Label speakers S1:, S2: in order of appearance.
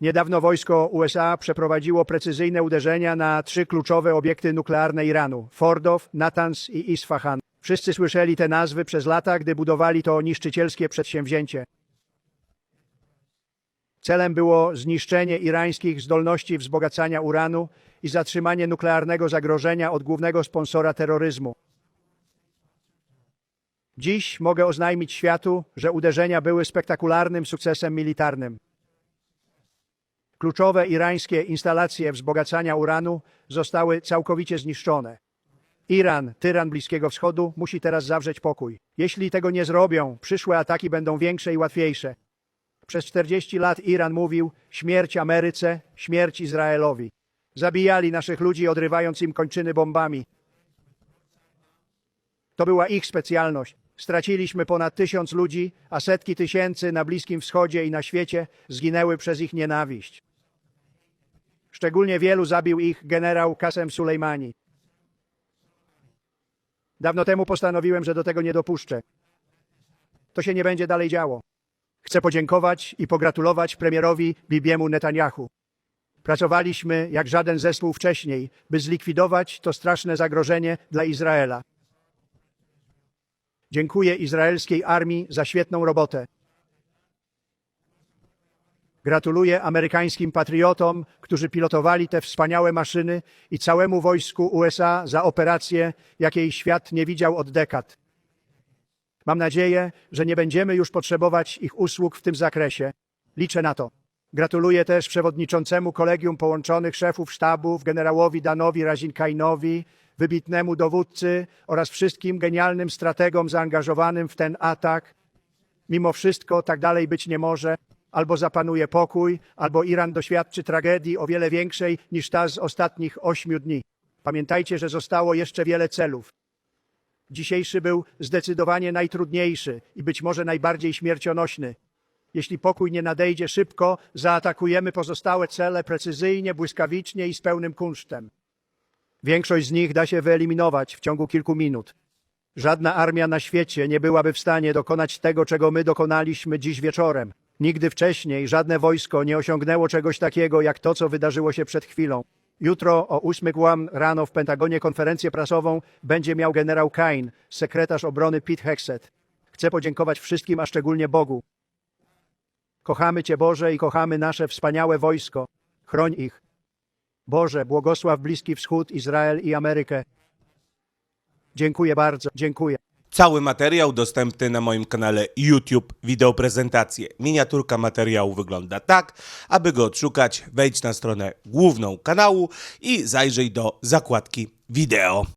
S1: Niedawno wojsko USA przeprowadziło precyzyjne uderzenia na trzy kluczowe obiekty nuklearne Iranu: Fordow, Natanz i Isfahan. Wszyscy słyszeli te nazwy przez lata, gdy budowali to niszczycielskie przedsięwzięcie. Celem było zniszczenie irańskich zdolności wzbogacania uranu i zatrzymanie nuklearnego zagrożenia od głównego sponsora terroryzmu. Dziś mogę oznajmić światu, że uderzenia były spektakularnym sukcesem militarnym. Kluczowe irańskie instalacje wzbogacania uranu zostały całkowicie zniszczone. Iran, tyran Bliskiego Wschodu, musi teraz zawrzeć pokój. Jeśli tego nie zrobią, przyszłe ataki będą większe i łatwiejsze. Przez 40 lat Iran mówił śmierć Ameryce, śmierć Izraelowi. Zabijali naszych ludzi, odrywając im kończyny bombami. To była ich specjalność. Straciliśmy ponad tysiąc ludzi, a setki tysięcy na Bliskim Wschodzie i na świecie zginęły przez ich nienawiść. Szczególnie wielu zabił ich generał Kasem Sulejmani. Dawno temu postanowiłem, że do tego nie dopuszczę. To się nie będzie dalej działo. Chcę podziękować i pogratulować premierowi Bibiemu Netanyahu. Pracowaliśmy jak żaden zespół wcześniej, by zlikwidować to straszne zagrożenie dla Izraela. Dziękuję izraelskiej armii za świetną robotę. Gratuluję amerykańskim patriotom, którzy pilotowali te wspaniałe maszyny i całemu wojsku USA za operację, jakiej świat nie widział od dekad. Mam nadzieję, że nie będziemy już potrzebować ich usług w tym zakresie. Liczę na to. Gratuluję też przewodniczącemu Kolegium Połączonych Szefów Sztabów, generałowi Danowi Razinkainowi, wybitnemu dowódcy oraz wszystkim genialnym strategom zaangażowanym w ten atak. Mimo wszystko tak dalej być nie może. Albo zapanuje pokój, albo Iran doświadczy tragedii o wiele większej niż ta z ostatnich ośmiu dni. Pamiętajcie, że zostało jeszcze wiele celów. Dzisiejszy był zdecydowanie najtrudniejszy i być może najbardziej śmiercionośny. Jeśli pokój nie nadejdzie szybko, zaatakujemy pozostałe cele precyzyjnie, błyskawicznie i z pełnym kunsztem. Większość z nich da się wyeliminować w ciągu kilku minut. Żadna armia na świecie nie byłaby w stanie dokonać tego, czego my dokonaliśmy dziś wieczorem. Nigdy wcześniej żadne wojsko nie osiągnęło czegoś takiego, jak to, co wydarzyło się przed chwilą. Jutro o 8 kłam rano w Pentagonie konferencję prasową będzie miał generał Kain, sekretarz obrony Pete Hexet. Chcę podziękować wszystkim, a szczególnie Bogu. Kochamy Cię, Boże, i kochamy nasze wspaniałe wojsko. Chroń ich. Boże, błogosław Bliski Wschód, Izrael i Amerykę. Dziękuję bardzo, dziękuję.
S2: Cały materiał dostępny na moim kanale YouTube Wideo Prezentacje. Miniaturka materiału wygląda tak. Aby go odszukać, wejdź na stronę główną kanału i zajrzyj do zakładki wideo.